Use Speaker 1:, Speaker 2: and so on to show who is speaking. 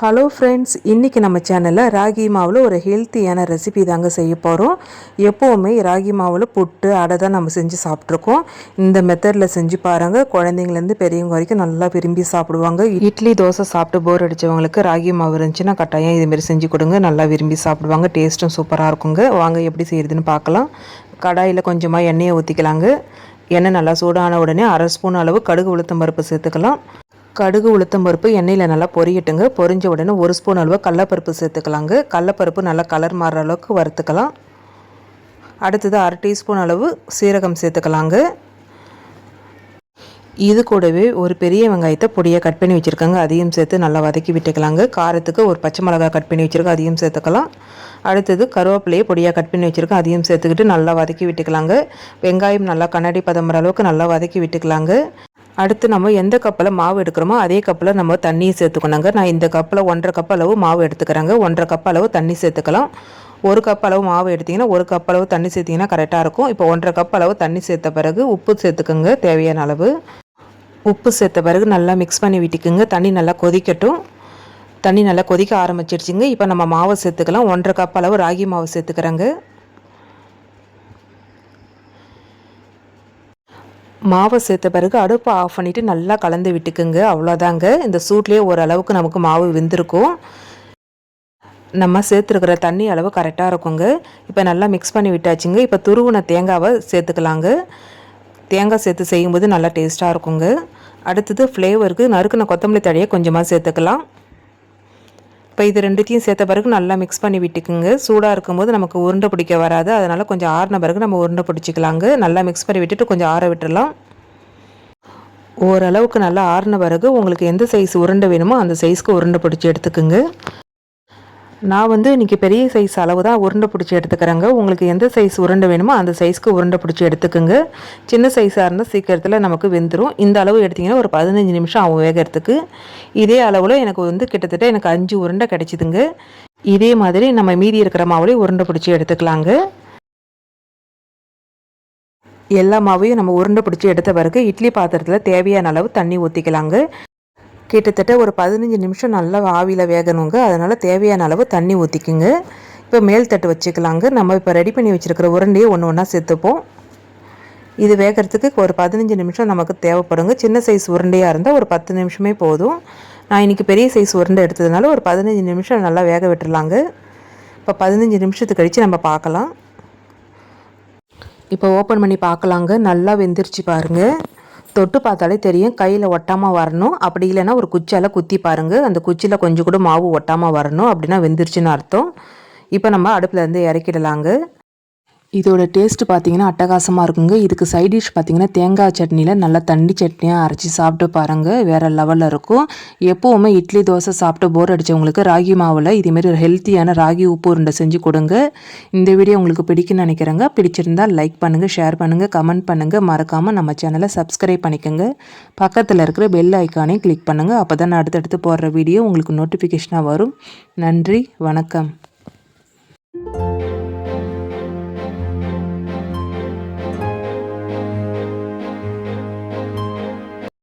Speaker 1: Hello friends இன்றைக்கி நம்ம சேனலில் ராகி மாவில் ஒரு ஹெல்த்தியான ரெசிபி தாங்க செய்ய போகிறோம் எப்போவுமே ராகி மாவில் புட்டு அடை தான் நம்ம செஞ்சு சாப்பிட்ருக்கோம் இந்த மெத்தடில் செஞ்சு பாருங்கள் குழந்தைங்கலேருந்து பெரியவங்க வரைக்கும் நல்லா விரும்பி சாப்பிடுவாங்க. இட்லி தோசை சாப்பிட்டு போர் அடித்தவங்களுக்கு ராகி மாவு இருந்துச்சுன்னா கட்டாயம் இதுமாரி செஞ்சு கொடுங்க. நல்லா விரும்பி சாப்பிடுவாங்க. டேஸ்ட்டும் சூப்பராக இருக்குங்க. வாங்க எப்படி செய்கிறதுன்னு பார்க்கலாம். கடாயில் கொஞ்சமாக எண்ணெயை ஊற்றிக்கலாங்க எண்ணெய் நல்லா சூடான உடனே அரை ஸ்பூன் அளவு கடுகு உளுத்தம் பருப்பு சேர்த்துக்கலாம். கடுகு உளுத்தம் பருப்பு எண்ணெயில் நல்லா பொரியட்டுங்க. பொரிஞ்ச உடனே ஒரு ஸ்பூன் அளவு கடலப்பருப்பு சேர்த்துக்கலாங்க. கடலப்பருப்பு நல்லா கலர் மாறுற அளவுக்கு வறுத்துக்கலாம். அடுத்தது அரை டீஸ்பூன் அளவு சீரகம் சேர்த்துக்கலாங்க. இது கூடவே ஒரு பெரிய வெங்காயத்தை பொடியை கட் பண்ணி வச்சுருக்காங்க. அதையும் சேர்த்து நல்லா வதக்கி விட்டுக்கலாங்க. காரத்துக்கு ஒரு பச்சை மிளகாய் கட் பண்ணி வச்சுருக்கோம் அதையும் சேர்த்துக்கலாம். அடுத்தது கருவேப்பிலையை பொடியாக கட் பண்ணி வச்சுருக்கோம் அதையும் சேர்த்துக்கிட்டு நல்லா வதக்கி விட்டுக்கலாங்க. வெங்காயம் நல்லா கண்ணாடி பதம்புற அளவுக்கு நல்லா வதக்கி விட்டுக்கலாங்க. அடுத்து நம்ம எந்த கப்பில் மாவு எடுக்கிறோமோ அதே கப்பில் நம்ம தண்ணியை சேர்த்துக்கணுங்க. நான் இந்த கப்பில் ஒன்றரை கப் அளவு மாவு எடுத்துக்கிறேங்க. ஒன்றரை கப் அளவு தண்ணி சேர்த்துக்கலாம். ஒரு கப் அளவு மாவு எடுத்திங்கன்னா ஒரு கப் அளவு தண்ணி சேர்த்திங்கன்னா கரெக்டாக இருக்கும். இப்போ ஒன்றரை கப் அளவு தண்ணி சேர்த்த பிறகு உப்பு சேர்த்துக்கோங்க தேவையான அளவு. உப்பு சேர்த்த பிறகு நல்லா மிக்ஸ் பண்ணி விட்டுக்குங்க. தண்ணி நல்லா கொதிக்கட்டும். தண்ணி நல்லா கொதிக்க ஆரம்பிச்சிருச்சுங்க. இப்போ நம்ம மாவை சேர்த்துக்கலாம். ஒன்றரை கப் அளவு ராகி மாவு சேர்த்துக்கிறேங்க. மாவை சேர்த்த பிறகு அடுப்பை ஆஃப் பண்ணிவிட்டு நல்லா கலந்து விட்டுக்குங்க. அவ்வளோதாங்க. இந்த சூட்லேயே ஓரளவுக்கு நமக்கு மாவு வெந்திருக்கும் நம்ம சேர்த்துருக்கிற தண்ணி அளவு கரெக்டாக இருக்குங்க. இப்போ நல்லா மிக்ஸ் பண்ணி விட்டாச்சுங்க. இப்போ துருவின தேங்காவை சேர்த்துக்கலாங்க. தேங்காய் சேர்த்து செய்யும்போது நல்லா டேஸ்ட்டாக இருக்குங்க. அடுத்தது ஃப்ளேவருக்கு நறுக்குன கொத்தமல்லி தழையை கொஞ்சமாக சேர்த்துக்கலாம். இப்போ இது ரெண்டுத்தையும் சேர்த்த பிறகு நல்லா மிக்ஸ் பண்ணி விட்டுக்குங்க. சூடாக இருக்கும்போது நமக்கு உருண்டை பிடிக்க வராது. அதனால் கொஞ்சம் ஆறின பிறகு நம்ம உருண்டை பிடிச்சிக்கலாங்க. நல்லா மிக்ஸ் பண்ணி விட்டுட்டு கொஞ்சம் ஆற விட்டுடலாம் ஓரளவுக்கு நல்லா ஆறின பிறகு உங்களுக்கு எந்த சைஸ் உருண்டை வேணுமோ அந்த சைஸ்க்கு உருண்டை பிடிச்சி எடுத்துக்குங்க. நான் வந்து இன்றைக்கி பெரிய சைஸ் அளவு தான் உருண்டை பிடிச்சி எடுத்துக்கிறேங்க. உங்களுக்கு எந்த சைஸ் உருண்டை வேணுமோ அந்த சைஸ்க்கு உருண்டை பிடிச்சி எடுத்துக்கோங்க. சின்ன சைஸாக இருந்தால் சீக்கிரத்தில் நமக்கு வெந்துடும் இந்த அளவு எடுத்திங்கன்னா ஒரு பதினஞ்சு நிமிஷம் ஆகும் வேகிறதுக்கு. இதே அளவில் எனக்கு வந்து கிட்டத்தட்ட எனக்கு அஞ்சு உருண்டை கிடச்சிதுங்க. இதே மாதிரி நம்ம மீதி இருக்கிற மாவுலேயும் உருண்டை பிடிச்சி எடுத்துக்கலாங்க. எல்லா மாவையும் நம்ம உருண்டை பிடிச்சி எடுத்த பிறகு இட்லி பாத்திரத்தில் தேவையான அளவு தண்ணி ஊற்றிக்கலாங்க கிட்டத்தட்ட ஒரு பதினஞ்சு நிமிஷம் நல்லா ஆவியில் வேகணுங்க. அதனால் தேவையான அளவு தண்ணி ஊற்றிக்குங்க இப்போ மேல் தட்டு வச்சுக்கலாங்க. நம்ம இப்போ ரெடி பண்ணி வச்சுருக்கிற உருண்டையை ஒன்று ஒன்றா சேர்த்துப்போம். இது வேகிறதுக்கு ஒரு பதினஞ்சு நிமிஷம் நமக்கு தேவைப்படுங்க. சின்ன சைஸ் உருண்டையாக இருந்தால் ஒரு பத்து நிமிஷமே போதும். நான் இன்றைக்கி பெரிய சைஸ் உருண்டை எடுத்ததுனால ஒரு பதினஞ்சு நிமிஷம் நல்லா வேக விட்டுருலாங்க இப்போ பதினஞ்சு நிமிஷத்துக்கு கழித்து நம்ம பார்க்கலாம். இப்போ ஓப்பன் பண்ணி பார்க்கலாங்க. நல்லா வெந்துருச்சு பாருங்கள் தொட்டு பார்த்தாலே தெரியும். கையில் ஒட்டாமல் வரணும். அப்படி இல்லைன்னா ஒரு குச்சியால் குத்தி பாருங்கள் அந்த குச்சியில் கொஞ்சம் கூட மாவு ஒட்டாமல் வரணும். அப்படின்னா வெந்துருச்சுன்னு அர்த்தம். இப்போ நம்ம அடுப்பில் இருந்து இறக்கிடலாங்க. இதோட டேஸ்ட்டு பார்த்தீங்கன்னா அட்டகாசமாக இருக்குங்க. இதுக்கு சைட் டிஷ் பார்த்தீங்கன்னா தேங்காய் சட்னியில் நல்லா தண்ணி சட்னியாக அரைச்சி சாப்பிட்டு பாருங்கள் வேறு லெவலில் இருக்கும். எப்போவுமே இட்லி தோசை சாப்பிட்டு போர் அடித்தவங்களுக்கு ராகி மாவில் இதேமாரி ஒரு ஹெல்த்தியான ராகி உப்பு உருண்டை செஞ்சு கொடுங்க. இந்த வீடியோ உங்களுக்கு பிடிக்குன்னு நினைக்கிறேங்க. பிடிச்சிருந்தால் லைக் பண்ணுங்கள் ஷேர் பண்ணுங்கள் கமெண்ட் பண்ணுங்கள் மறக்காமல் நம்ம சேனலை சப்ஸ்கிரைப் பண்ணிக்கோங்க. பக்கத்தில் இருக்கிற பெல் ஐக்கானையும் கிளிக் பண்ணுங்கள் அப்போ தான் அடுத்தடுத்து போடுற வீடியோ உங்களுக்கு நோட்டிஃபிகேஷனாக வரும். நன்றி வணக்கம்.